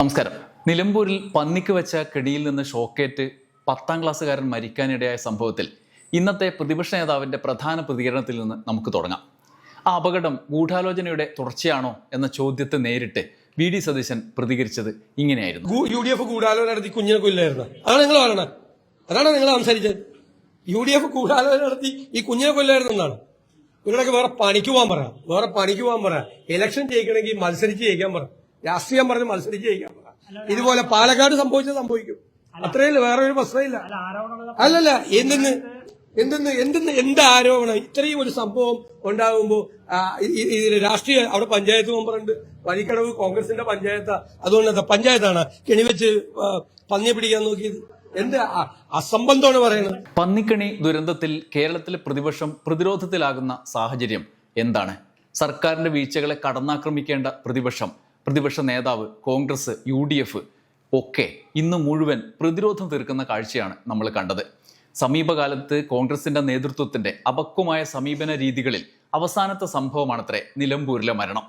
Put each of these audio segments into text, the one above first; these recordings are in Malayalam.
നമസ്കാരം. നിലമ്പൂരിൽ പന്നിക്ക് വെച്ച കെണിയിൽ നിന്ന് ഷോക്കേറ്റ് പത്താം ക്ലാസ്സുകാരൻ മരിക്കാനിടയായ സംഭവത്തിൽ ഇന്നത്തെ പ്രതിപക്ഷ നേതാവിന്റെ പ്രധാന പ്രതികരണത്തിൽ നിന്ന് നമുക്ക് തുടങ്ങാം. ആ അപകടം ഗൂഢാലോചനയുടെ തുടർച്ചയാണോ എന്ന ചോദ്യത്തെ നേരിട്ട് വി ഡി സതീശൻ പ്രതികരിച്ചത് ഇങ്ങനെയായിരുന്നു. യു ഡി എഫ് ഗൂഢാലോചന നടത്തി കുഞ്ഞിനെ കൊല്ലായിരുന്നു? അതാണ് നിങ്ങൾ പറയണത്. അതാണ് നിങ്ങൾ സംസാരിച്ചത്. യു ഡി എഫ് ഗൂഢാലോചന നടത്തി ഈ കുഞ്ഞിനെ കൊല്ലായിരുന്നു എന്നാണ്. ഇവരുടെയൊക്കെ വേറെ പണിക്ക് പോകാൻ പറ. വേറെ പണിക്ക് പോകാൻ പറ. ഇലക്ഷൻ ജയിക്കണമെങ്കിൽ മത്സരിച്ച് ജയിക്കാൻ പറ. രാഷ്ട്രീയം പറഞ്ഞ് മത്സരിച്ച് ജയിക്കാൻ ഇതുപോലെ പാലക്കാട് സംഭവിച്ചത് സംഭവിക്കും. അത്രയല്ല വേറെ ഒരു പ്രശ്നമില്ല. അല്ലല്ല എന്തെന്ന്? എന്തെന്ന്? എന്തെന്ന്? എന്ത് ആരോപണം? ഇത്രയും ഒരു സംഭവം ഉണ്ടാകുമ്പോൾ ഇതിൽ രാഷ്ട്രീയ അവിടെ പഞ്ചായത്ത് മെമ്പറുണ്ട്. വഴിക്കടവ് കോൺഗ്രസിന്റെ പഞ്ചായത്താ. അതുകൊണ്ട് പഞ്ചായത്താണ്. കെണിവെച്ച് പന്നി പിടിക്കാൻ നോക്കിയത്. എന്ത് അസംബന്ധമാണ് പറയുന്നത്? പന്നിക്കണി ദുരന്തത്തിൽ കേരളത്തിലെ പ്രതിപക്ഷം പ്രതിരോധത്തിലാകുന്ന സാഹചര്യം എന്താണ്? സർക്കാരിന്റെ വീഴ്ചകളെ കടന്നാക്രമിക്കേണ്ട പ്രതിപക്ഷം പ്രതിപക്ഷ നേതാവ് കോൺഗ്രസ് യു ഡി എഫ് ഒക്കെ ഇന്ന് മുഴുവൻ പ്രതിരോധം തീർക്കുന്ന കാഴ്ചയാണ് നമ്മൾ കണ്ടത്. സമീപകാലത്ത് കോൺഗ്രസിന്റെ നേതൃത്വത്തിന്റെ അപക്വമായ സമീപന രീതികളിൽ അവസാനത്തെ സംഭവമാണത്രേ നിലമ്പൂരിലെ മരണം.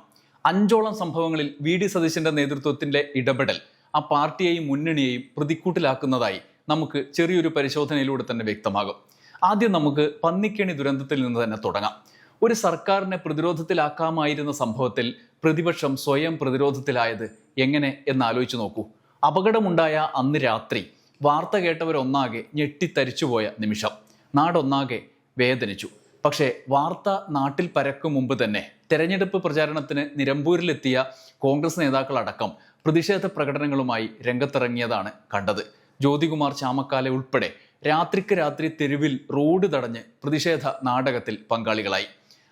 അഞ്ചോളം സംഭവങ്ങളിൽ വി ഡി സതീശന്റെ നേതൃത്വത്തിന്റെ ഇടപെടൽ ആ പാർട്ടിയെയും മുന്നണിയെയും പ്രതിക്കൂട്ടിലാക്കുന്നതായി നമുക്ക് ചെറിയൊരു പരിശോധനയിലൂടെ തന്നെ വ്യക്തമാകും. ആദ്യം നമുക്ക് പന്നിക്കണി ദുരന്തത്തിൽ നിന്ന് തന്നെ തുടങ്ങാം. ഒരു സർക്കാരിനെ പ്രതിരോധത്തിലാക്കാമായിരുന്ന സംഭവത്തിൽ പ്രതിപക്ഷം സ്വയം പ്രതിരോധത്തിലായത് എങ്ങനെ എന്ന് ആലോചിച്ച് നോക്കൂ. അപകടമുണ്ടായ അന്ന് രാത്രി വാർത്ത കേട്ടവരൊന്നാകെ ഞെട്ടിത്തരിച്ചുപോയ നിമിഷം. നാടൊന്നാകെ വേദനിച്ചു. പക്ഷേ വാർത്ത നാട്ടിൽ പരക്കും മുമ്പ് തന്നെ തെരഞ്ഞെടുപ്പ് പ്രചാരണത്തിന് നിലമ്പൂരിലെത്തിയ കോൺഗ്രസ് നേതാക്കളടക്കം പ്രതിഷേധ പ്രകടനങ്ങളുമായി രംഗത്തിറങ്ങിയതാണ് കണ്ടത്. ജ്യോതികുമാർ ചാമക്കാലെ ഉൾപ്പെടെ രാത്രിക്ക് രാത്രി തെരുവിൽ റോഡ് തടഞ്ഞ് പ്രതിഷേധ നാടകത്തിൽ പങ്കാളികളായി.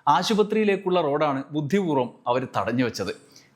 ആശുപത്രിയിലേക്കുള്ള റോഡാണ് ബുദ്ധിപൂർവം അവർ തടഞ്ഞു വെച്ചത്.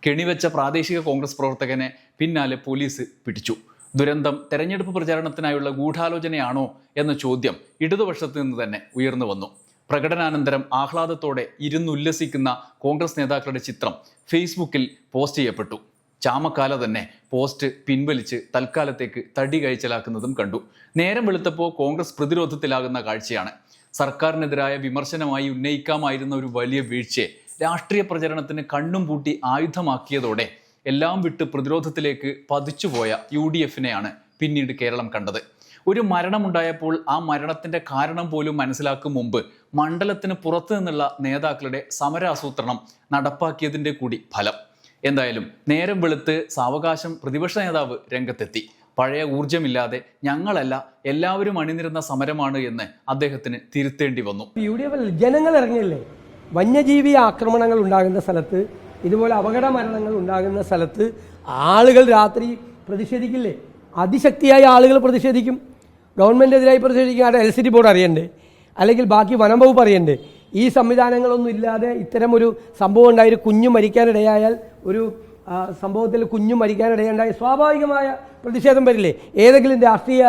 കെണിവെച്ച പ്രാദേശിക കോൺഗ്രസ് പ്രവർത്തകനെ പിന്നാലെ പോലീസ് പിടിച്ചു. ദുരന്തം തെരഞ്ഞെടുപ്പ് പ്രചാരണത്തിനായുള്ള ഗൂഢാലോചനയാണോ എന്ന ചോദ്യം ഇടതുപക്ഷത്ത് നിന്ന് തന്നെ ഉയർന്നു വന്നു. പ്രകടനാനന്തരം ആഹ്ലാദത്തോടെ ഇരുന്നുല്ലസിക്കുന്ന കോൺഗ്രസ് നേതാക്കളുടെ ചിത്രം ഫേസ്ബുക്കിൽ പോസ്റ്റ് ചെയ്യപ്പെട്ടു. ചാമക്കാല തന്നെ പോസ്റ്റ് പിൻവലിച്ച് തൽക്കാലത്തേക്ക് തടി കഴിച്ചലാക്കുന്നതും കണ്ടു. നേരം വെളുത്തപ്പോൾ കോൺഗ്രസ് പ്രതിരോധത്തിലാകുന്ന കാഴ്ചയാണ്. സർക്കാരിനെതിരായ വിമർശനമായി ഉന്നയിക്കാമായിരുന്ന ഒരു വലിയ വീഴ്ചയെ രാഷ്ട്രീയ പ്രചരണത്തിന് കണ്ണും പൂട്ടി ആയുധമാക്കിയതോടെ എല്ലാം വിട്ട് പ്രതിരോധത്തിലേക്ക് പതിച്ചുപോയ യു ഡി എഫിനെയാണ് പിന്നീട് കേരളം കണ്ടത്. ഒരു മരണമുണ്ടായപ്പോൾ ആ മരണത്തിന്റെ കാരണം പോലും മനസ്സിലാക്കും മുമ്പ് മണ്ഡലത്തിന് പുറത്തു നിന്നുള്ള നേതാക്കളുടെ സമരാസൂത്രണം നടപ്പാക്കിയതിന്റെ കൂടി ഫലം. എന്തായാലും നേരം വെളുത്ത് സാവകാശം പ്രതിപക്ഷ നേതാവ് രംഗത്തെത്തി. പഴയ ഊർജമില്ലാതെ ഞങ്ങളല്ല എല്ലാവരും അണിനിരുന്ന സമരമാണ് എന്ന് അദ്ദേഹത്തിന് തിരുത്തേണ്ടി വന്നു. യു ഡി എഫിൽ ജനങ്ങൾ ഇറങ്ങിയല്ലേ? വന്യജീവി ആക്രമണങ്ങൾ ഉണ്ടാകുന്ന സ്ഥലത്ത് ഇതുപോലെ അപകട മരണങ്ങൾ ഉണ്ടാകുന്ന സ്ഥലത്ത് ആളുകൾ രാത്രി പ്രതിഷേധിക്കില്ലേ? അതിശക്തിയായ ആളുകൾ പ്രതിഷേധിക്കും. ഗവൺമെന്റിനെതിരായി പ്രതിഷേധിക്കും. അവിടെ എൽ സി ഡി ബോർഡ് അറിയണ്ടേ? അല്ലെങ്കിൽ ബാക്കി വനം വകുപ്പ് അറിയണ്ടേ? ഈ സംവിധാനങ്ങളൊന്നും ഇല്ലാതെ ഇത്തരം ഒരു സംഭവം ഉണ്ടായി. ഒരു കുഞ്ഞു മരിക്കാനിടയായാൽ ഒരു സംഭവത്തിൽ കുഞ്ഞു മരിക്കാനിടയുണ്ടായ സ്വാഭാവികമായ പ്രതിഷേധം വരില്ലേ? ഏതെങ്കിലും രാഷ്ട്രീയ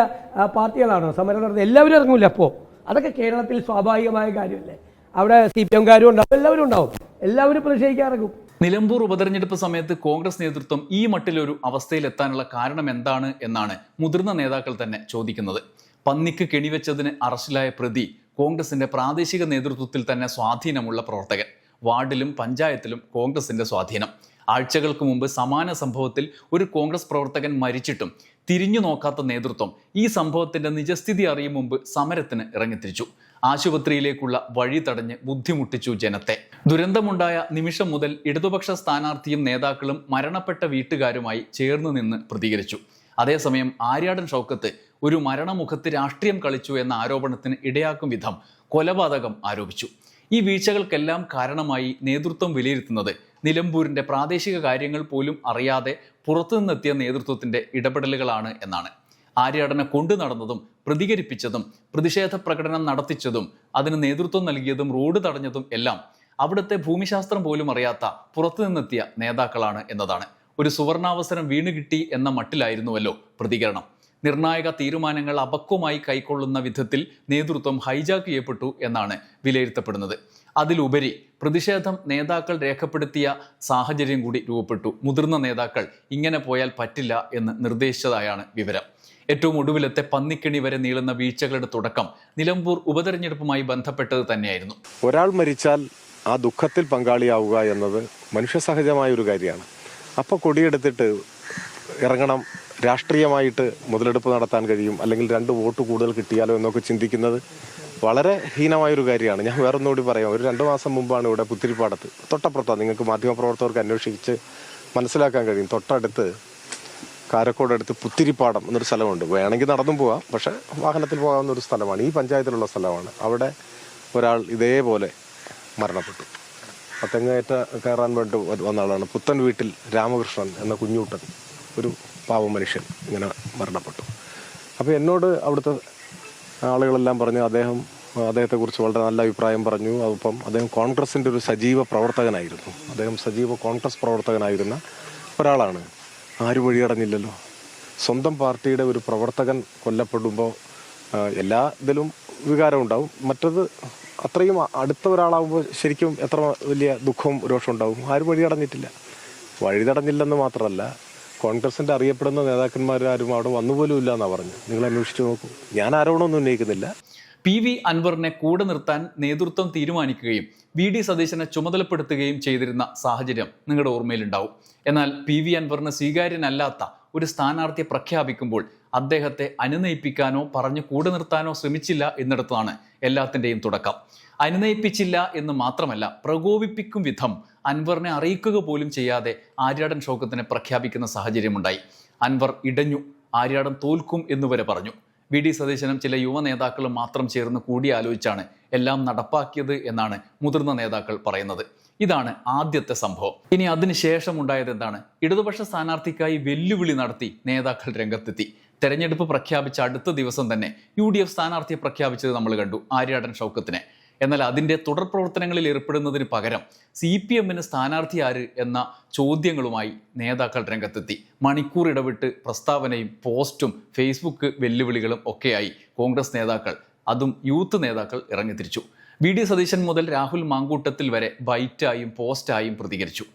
പാർട്ടികളാണോ? സമരം നടത്തുന്നത് എല്ലാവരും ഇറങ്ങൂല അപ്പോൾ അതൊക്കെ കേരളത്തിൽ സ്വാഭാവികമായ കാര്യമല്ലേ? അവിടെ സി പി എംകാരും ഉണ്ടാവും എല്ലാവരും ഉണ്ടാവും. എല്ലാവരും പ്രതിഷേധിക്കാറിറങ്ങും നിലമ്പൂർ ഉപതെരഞ്ഞെടുപ്പ് സമയത്ത് കോൺഗ്രസ് നേതൃത്വം ഈ മട്ടിലൊരു അവസ്ഥയിലെത്താനുള്ള കാരണം എന്താണ് എന്നാണ് മുതിർന്ന നേതാക്കൾ തന്നെ ചോദിക്കുന്നത്. പന്നിക്ക് കെണിവെച്ചതിന് അറസ്റ്റിലായ പ്രതി കോൺഗ്രസിന്റെ പ്രാദേശിക നേതൃത്വത്തിൽ തന്നെ സ്വാധീനമുള്ള പ്രവർത്തകൻ. വാർഡിലും പഞ്ചായത്തിലും കോൺഗ്രസിന്റെ സ്വാധീനം. ആഴ്ചകൾക്ക് മുമ്പ് സമാന സംഭവത്തിൽ ഒരു കോൺഗ്രസ് പ്രവർത്തകൻ മരിച്ചിട്ടും തിരിഞ്ഞു നോക്കാത്ത നേതൃത്വം ഈ സംഭവത്തിന്റെ നിജസ്ഥിതി അറിയും മുമ്പ് സമരത്തിന് ഇറങ്ങിത്തിരിച്ചു. ആശുപത്രിയിലേക്കുള്ള വഴി തടഞ്ഞ് ബുദ്ധിമുട്ടിച്ചു ജനത്തെ. ദുരന്തമുണ്ടായ നിമിഷം മുതൽ ഇടതുപക്ഷ സ്ഥാനാർത്ഥിയും നേതാക്കളും മരണപ്പെട്ട വീട്ടുകാരുമായി ചേർന്ന് നിന്ന് പ്രതികരിച്ചു. അതേസമയം ആര്യാടൻ ഷൗക്കത്ത് ഒരു മരണമുഖത്ത് രാഷ്ട്രീയം കളിച്ചു എന്ന ആരോപണത്തിന് ഇടയാക്കും വിധം കൊലപാതകം ആരോപിച്ചു. ഈ വീഴ്ചകൾക്കെല്ലാം കാരണമായി നേതൃത്വം വിലയിരുത്തുന്നത് നിലമ്പൂരിന്റെ പ്രാദേശിക കാര്യങ്ങൾ പോലും അറിയാതെ പുറത്തുനിന്നെത്തിയ നേതൃത്വത്തിന്റെ ഇടപെടലുകളാണ് എന്നാണ്. ആര്യാടനെ കൊണ്ടു നടന്നതും പ്രതികരിപ്പിച്ചതും പ്രതിഷേധ പ്രകടനം നടത്തിച്ചതും അതിന് നേതൃത്വം നൽകിയതും റോഡ് തടഞ്ഞതും എല്ലാം അവിടുത്തെ ഭൂമിശാസ്ത്രം പോലും അറിയാത്ത പുറത്തുനിന്നെത്തിയ നേതാക്കളാണ് എന്നതാണ്. ഒരു സുവർണാവസരം വീണുകിട്ടി എന്ന മട്ടിലായിരുന്നുവല്ലോ പ്രതികരണം. നിർണായക തീരുമാനങ്ങൾ അപക്വമായി കൈക്കൊള്ളുന്ന വിധത്തിൽ നേതൃത്വം ഹൈജാക്ക് ചെയ്യപ്പെട്ടു എന്നാണ് വിലയിരുത്തപ്പെടുന്നത്. അതിലുപരി പ്രതിഷേധം നേതാക്കൾ രേഖപ്പെടുത്തിയ സാഹചര്യം കൂടി രൂപപ്പെട്ടു. മുതിർന്ന നേതാക്കൾ ഇങ്ങനെ പോയാൽ പറ്റില്ല എന്ന് നിർദ്ദേശിച്ചതായാണ് വിവരം. ഏറ്റവും ഒടുവിലത്തെ പന്നിക്കിണി വരെ നീളുന്ന വീഴ്ചകളുടെ തുടക്കം നിലമ്പൂർ ഉപതെരഞ്ഞെടുപ്പുമായി ബന്ധപ്പെട്ടത് തന്നെയായിരുന്നു. ഒരാൾ മരിച്ചാൽ ആ ദുഃഖത്തിൽ പങ്കാളിയാവുക എന്നത് മനുഷ്യസഹജമായ ഒരു കാര്യമാണ്. അപ്പോൾ കൊടിയെടുത്തിട്ട് ഇറങ്ങണം. രാഷ്ട്രീയമായിട്ട് മുതലെടുപ്പ് നടത്താൻ കഴിയും. അല്ലെങ്കിൽ രണ്ട് വോട്ട് കൂടുതൽ കിട്ടിയാലോ എന്നൊക്കെ ചിന്തിക്കുന്നത് വളരെ ഹീനമായൊരു കാര്യമാണ്. ഞാൻ വേറൊന്നുകൂടി പറയാം. ഒരു രണ്ട് മാസം മുമ്പാണ് ഇവിടെ പുത്തിരിപ്പാടത്ത്. തൊട്ടപ്പുറത്താണ് നിങ്ങൾക്ക് മാധ്യമപ്രവർത്തകർക്ക് അന്വേഷിച്ച് മനസ്സിലാക്കാൻ കഴിയും. തൊട്ടടുത്ത് കാരക്കോട് അടുത്ത് പുത്തിരിപ്പാടം എന്നൊരു സ്ഥലമുണ്ട്. വേണമെങ്കിൽ നടന്നും പോവാം. പക്ഷേ വാഹനത്തിൽ പോകാവുന്ന ഒരു സ്ഥലമാണ്. ഈ പഞ്ചായത്തിലുള്ള സ്ഥലമാണ്. അവിടെ ഒരാൾ ഇതേപോലെ മരണപ്പെട്ടു. തെങ്ങേറ്റ കയറാൻ വേണ്ടി വന്ന ആളാണ് പുത്തൻ വീട്ടിൽ രാമകൃഷ്ണൻ എന്ന കുഞ്ഞൂട്ടൻ. ഒരു പാവ മനുഷ്യൻ ഇങ്ങനെ മരണപ്പെട്ടു. അപ്പോൾ എന്നോട് അവിടുത്തെ ആളുകളെല്ലാം പറഞ്ഞു അദ്ദേഹം അദ്ദേഹത്തെക്കുറിച്ച് വളരെ നല്ല അഭിപ്രായം പറഞ്ഞു. അപ്പം അദ്ദേഹം കോൺഗ്രസിന്റെ ഒരു സജീവ പ്രവർത്തകനായിരുന്നു. അദ്ദേഹം സജീവ കോൺഗ്രസ് പ്രവർത്തകനായിരുന്ന ഒരാളാണ്. ആരും വഴിയടഞ്ഞില്ലല്ലോ. സ്വന്തം പാർട്ടിയുടെ ഒരു പ്രവർത്തകൻ കൊല്ലപ്പെടുമ്പോൾ എല്ലാ ഇതിലും വികാരം ഉണ്ടാവും. മറ്റത് അത്രയും അടുത്ത ഒരാളാകുമ്പോൾ ശരിക്കും എത്ര വലിയ ദുഃഖവും രോഷവും ഉണ്ടാവും. ആരും വഴിയടഞ്ഞിട്ടില്ല. വഴിതടഞ്ഞില്ലെന്ന് മാത്രമല്ല കോൺഗ്രസിന്റെ അറിയപ്പെടുന്ന നേതാക്കന്മാരാരും അവിടെ വന്നുപോലും ഇല്ല എന്നാണ് പറഞ്ഞു നിങ്ങൾ അന്വേഷിച്ചു നോക്കൂ. ഞാൻ ആരോപണമൊന്നും ഉന്നയിക്കുന്നില്ല. പി വി അൻവറിനെ കൂടെ നിർത്താൻ നേതൃത്വം തീരുമാനിക്കുകയും വി ഡി സതീശനെ ചുമതലപ്പെടുത്തുകയും ചെയ്തിരുന്ന സാഹചര്യം നിങ്ങളുടെ ഓർമ്മയിലുണ്ടാവും. എന്നാൽ പി വി അൻവറിന് സ്വീകാര്യനല്ലാത്ത ഒരു സ്ഥാനാർത്ഥിയെ പ്രഖ്യാപിക്കുമ്പോൾ അദ്ദേഹത്തെ അനുനയിപ്പിക്കാനോ പറഞ്ഞു കൂടെ നിർത്താനോ ശ്രമിച്ചില്ല എന്നിടത്താണ് എല്ലാത്തിന്റെയും തുടക്കം. അനുനയിപ്പിച്ചില്ല എന്ന് മാത്രമല്ല പ്രകോപിപ്പിക്കും വിധം അൻവറിനെ അറിയിക്കുക പോലും ചെയ്യാതെ ആര്യാടൻ ഷൗക്കത്തിനെ പ്രഖ്യാപിക്കുന്ന സാഹചര്യമുണ്ടായി. അൻവർ ഇടഞ്ഞു ആര്യാടൻ തോൽക്കും എന്ന് വരെ പറഞ്ഞു. വി. ഡി. സതീശനും ചില യുവ നേതാക്കളും മാത്രം ചേർന്ന് കൂടിയാലോചിച്ചാണ് എല്ലാം നടപ്പാക്കിയത് എന്നാണ് മുതിർന്ന നേതാക്കൾ പറയുന്നത്. ഇതാണ് ആദ്യത്തെ സംഭവം. ഇനി അതിനുശേഷം ഉണ്ടായത് എന്താണ്? ഇടതുപക്ഷ സ്ഥാനാർത്ഥിക്കായി വെല്ലുവിളി നടത്തി നേതാക്കൾ രംഗത്തെത്തി. തെരഞ്ഞെടുപ്പ് പ്രഖ്യാപിച്ച അടുത്ത ദിവസം തന്നെ യു ഡി എഫ് സ്ഥാനാർത്ഥിയെ പ്രഖ്യാപിച്ചത് നമ്മൾ കണ്ടു ആര്യാടൻ ഷൗക്കത്തിനെ എന്നാൽ അതിന്റെ തുടർ പ്രവർത്തനങ്ങളിൽ ഏർപ്പെടുന്നതിന് പകരം സി പി എമ്മിന് സ്ഥാനാർത്ഥി ആര് എന്ന ചോദ്യങ്ങളുമായി നേതാക്കൾ രംഗത്തെത്തി. മണിക്കൂർ ഇടവിട്ട് പ്രസ്താവനയും പോസ്റ്റും ഫേസ്ബുക്ക് വെല്ലുവിളികളും ഒക്കെയായി കോൺഗ്രസ് നേതാക്കൾ അതും യൂത്ത് നേതാക്കൾ ഇറങ്ങിത്തിരിച്ചു. വി ഡി സതീശൻ മുതൽ രാഹുൽ മാങ്കൂട്ടത്തിൽ വരെ ബൈറ്റായും പോസ്റ്റായും പ്രതികരിച്ചു.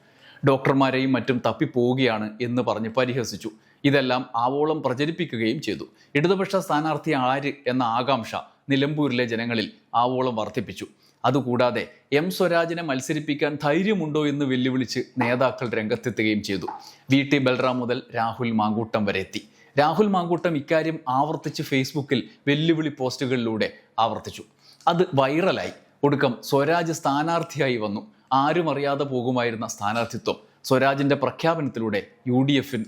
ഡോക്ടർമാരെയും മറ്റും തപ്പിപ്പോവുകയാണ് എന്ന് പറഞ്ഞ് പരിഹസിച്ചു. ഇതെല്ലാം ആവോളം പ്രചരിപ്പിക്കുകയും ചെയ്തു. ഇടതുപക്ഷ സ്ഥാനാർത്ഥി ആര് എന്ന ആകാംക്ഷ നിലമ്പൂരിലെ ജനങ്ങളിൽ ആവോളം വർദ്ധിപ്പിച്ചു. അതുകൂടാതെ എം സ്വരാജിനെ മത്സരിപ്പിക്കാൻ ധൈര്യമുണ്ടോ എന്ന് വെല്ലുവിളിച്ച് നേതാക്കൾ രംഗത്തെത്തുകയും ചെയ്തു. വി ടി ബൽറാം മുതൽ രാഹുൽ മാങ്കൂട്ടം വരെ എത്തി. രാഹുൽ മാങ്കൂട്ടം ഇക്കാര്യം ആവർത്തിച്ച് ഫേസ്ബുക്കിൽ വെല്ലുവിളി പോസ്റ്റുകളിലൂടെ ആവർത്തിച്ചു. അത് വൈറലായി. ഒടുക്കം സ്വരാജ് സ്ഥാനാർത്ഥിയായി വന്നു. ആരും അറിയാതെ പോകുമായിരുന്ന സ്ഥാനാർത്ഥിത്വം സ്വരാജിന്റെ പ്രഖ്യാപനത്തിലൂടെ യു ഡി എഫിന്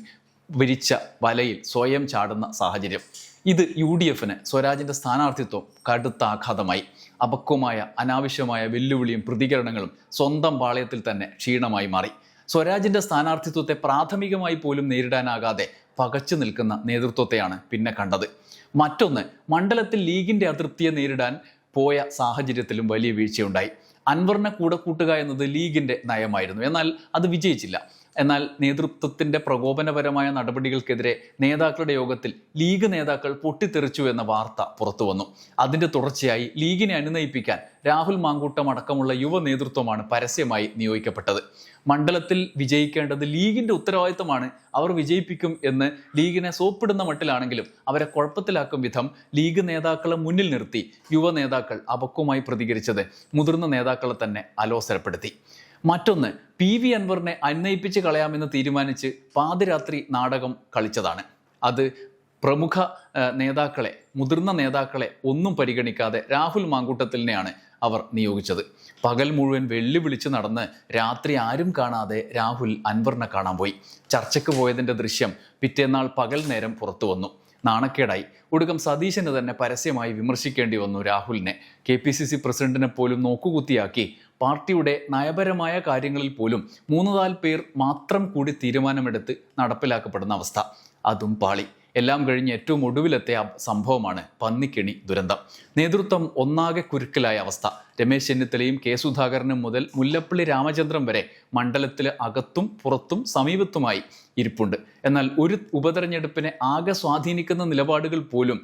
വിരിച്ച വലയിൽ സ്വയം ചാടുന്ന സാഹചര്യം. ഇത് യു ഡി എഫിന് സ്വരാജിന്റെ സ്ഥാനാർത്ഥിത്വം കടുത്ത ആഘാതമായി. അപക്വമായ അനാവശ്യമായ വെല്ലുവിളിയും പ്രതികരണങ്ങളും സ്വന്തം പാളയത്തിൽ തന്നെ ക്ഷീണമായി മാറി. സ്വരാജിന്റെ സ്ഥാനാർത്ഥിത്വത്തെ പ്രാഥമികമായി പോലും നേരിടാനാകാതെ പകച്ചു നിൽക്കുന്ന നേതൃത്വത്തെയാണ് പിന്നെ കണ്ടത്. മറ്റൊന്ന് മണ്ഡലത്തിൽ ലീഗിന്റെ അതൃപ്തിയെ നേരിടാൻ പോയ സാഹചര്യത്തിലും വലിയ വീഴ്ചയുണ്ടായി. അൻവറിനെ കൂടെ കൂട്ടുക എന്നത് ലീഗിന്റെ നയമായിരുന്നു. എന്നാൽ അത് വിജയിച്ചില്ല. എന്നാൽ നേതൃത്വത്തിന്റെ പ്രകോപനപരമായ നടപടികൾക്കെതിരെ നേതാക്കളുടെ യോഗത്തിൽ ലീഗ് നേതാക്കൾ പൊട്ടിത്തെറിച്ചു എന്ന വാർത്ത പുറത്തു വന്നു. അതിന്റെ തുടർച്ചയായി ലീഗിനെ അനുനയിപ്പിക്കാൻ രാഹുൽ മാങ്കൂട്ടം അടക്കമുള്ള യുവ നേതൃത്വമാണ് പരസ്യമായി നിയോഗിക്കപ്പെട്ടത്. മണ്ഡലത്തിൽ വിജയിക്കേണ്ടത് ലീഗിന്റെ ഉത്തരവാദിത്തമാണ്. അവർ വിജയിപ്പിക്കും എന്ന് ലീഗിനെ സോപ്പിടുന്ന മട്ടിലാണെങ്കിലും അവരെ കുഴപ്പത്തിലാക്കും വിധം ലീഗ് നേതാക്കളെ മുന്നിൽ നിർത്തി യുവ നേതാക്കൾ അപക്വമായി പ്രതികരിച്ചത് മുതിർന്ന നേതാക്കളെ തന്നെ അലോസരപ്പെടുത്തി. മറ്റൊന്ന് പി വി അൻവറിനെ അന്വയിപ്പിച്ച് കളയാമെന്ന് തീരുമാനിച്ച് പാതിരാത്രി നാടകം കളിച്ചതാണ്. അത് പ്രമുഖ നേതാക്കളെ മുതിർന്ന നേതാക്കളെ ഒന്നും പരിഗണിക്കാതെ രാഹുൽ മാങ്കൂട്ടത്തിനെയാണ് അവർ നിയോഗിച്ചത്. പകൽ മുഴുവൻ വെല്ലുവിളിച്ച് നടന്ന് രാത്രി ആരും കാണാതെ രാഹുൽ അൻവറിനെ കാണാൻ പോയി. ചർച്ചയ്ക്ക് പോയതിന്റെ ദൃശ്യം പിറ്റേന്നാൾ പകൽ നേരം പുറത്തു വന്നു. നാണക്കേടായി. ഒടുക്കം സതീശന് തന്നെ പരസ്യമായി വിമർശിക്കേണ്ടി വന്നു രാഹുലിനെ. കെ പി സി സി പ്രസിഡന്റിനെ പോലും നോക്കുകുത്തിയാക്കി പാർട്ടിയുടെ നയപരമായ കാര്യങ്ങളിൽ പോലും മൂന്ന് നാല് പേർ മാത്രം കൂടി തീരുമാനമെടുത്ത് നടപ്പിലാക്കപ്പെടുന്ന അവസ്ഥ. അതും പാളി. എല്ലാം കഴിഞ്ഞ് ഏറ്റവും ഒടുവിലെത്തിയ സംഭവമാണ് പന്നിക്കെണി ദുരന്തം. നേതൃത്വം ഒന്നാകെ കുരുക്കലായ അവസ്ഥ. രമേശ് ചെന്നിത്തലയും കെ സുധാകരനും മുതൽ മുല്ലപ്പള്ളി രാമചന്ദ്രൻ വരെ മണ്ഡലത്തിലെ അകത്തും പുറത്തും സമീപത്തുമായി ഇരിപ്പുണ്ട്. എന്നാൽ ഒരു ഉപതെരഞ്ഞെടുപ്പിനെ ആകെ സ്വാധീനിക്കുന്ന നിലപാടുകൾ പോലും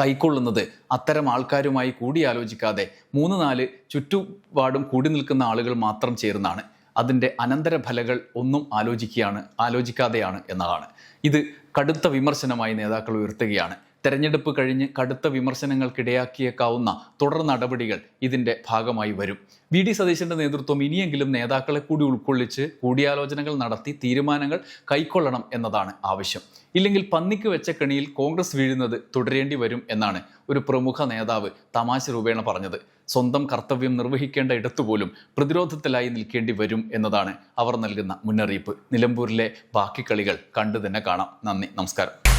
കൈക്കൊള്ളുന്നത്. അത്തരം ആൾക്കാരുമായി കൂടിയാലോചിക്കാതെ മൂന്ന് നാല് ചുറ്റുപാടും കൂടി നിൽക്കുന്ന ആളുകൾ മാത്രം ചേർന്നാണ്. അതിന്റെ അനന്തരഫലങ്ങൾ ഒന്നും ആലോചിക്കുകയാണ് ആലോചിക്കാതെയാണ് എന്നതാണ്. ഇത് കടുത്ത വിമർശനമായി നേതാക്കൾ ഉയർത്തുകയാണ്. തെരഞ്ഞെടുപ്പ് കഴിഞ്ഞ് കടുത്ത വിമർശനങ്ങൾക്കിടയാക്കിയേക്കാവുന്ന തുടർ നടപടികൾ ഇതിന്റെ ഭാഗമായി വരും. വി. ഡി. സതീശന്റെ നേതൃത്വം ഇനിയെങ്കിലും നേതാക്കളെ കൂടി ഉൾക്കൊള്ളിച്ച് കൂടിയാലോചനകൾ നടത്തി തീരുമാനങ്ങൾ കൈക്കൊള്ളണം എന്നതാണ് ആവശ്യം. ഇല്ലെങ്കിൽ പന്നിക്ക് വെച്ച കെണിയിൽ കോൺഗ്രസ് വീഴുന്നത് തുടരേണ്ടി വരും എന്നാണ് ഒരു പ്രമുഖ നേതാവ് തമാശ രൂപേണ പറഞ്ഞത്. സ്വന്തം കർത്തവ്യം നിർവഹിക്കേണ്ട ഇടത്തുപോലും പ്രതിരോധത്തിലായി നിൽക്കേണ്ടി വരും എന്നതാണ് അവർ നൽകുന്ന മുന്നറിയിപ്പ്. നിലമ്പൂരിലെ ബാക്കി കളികൾ കണ്ടു തന്നെ കാണാം. നന്ദി നമസ്കാരം.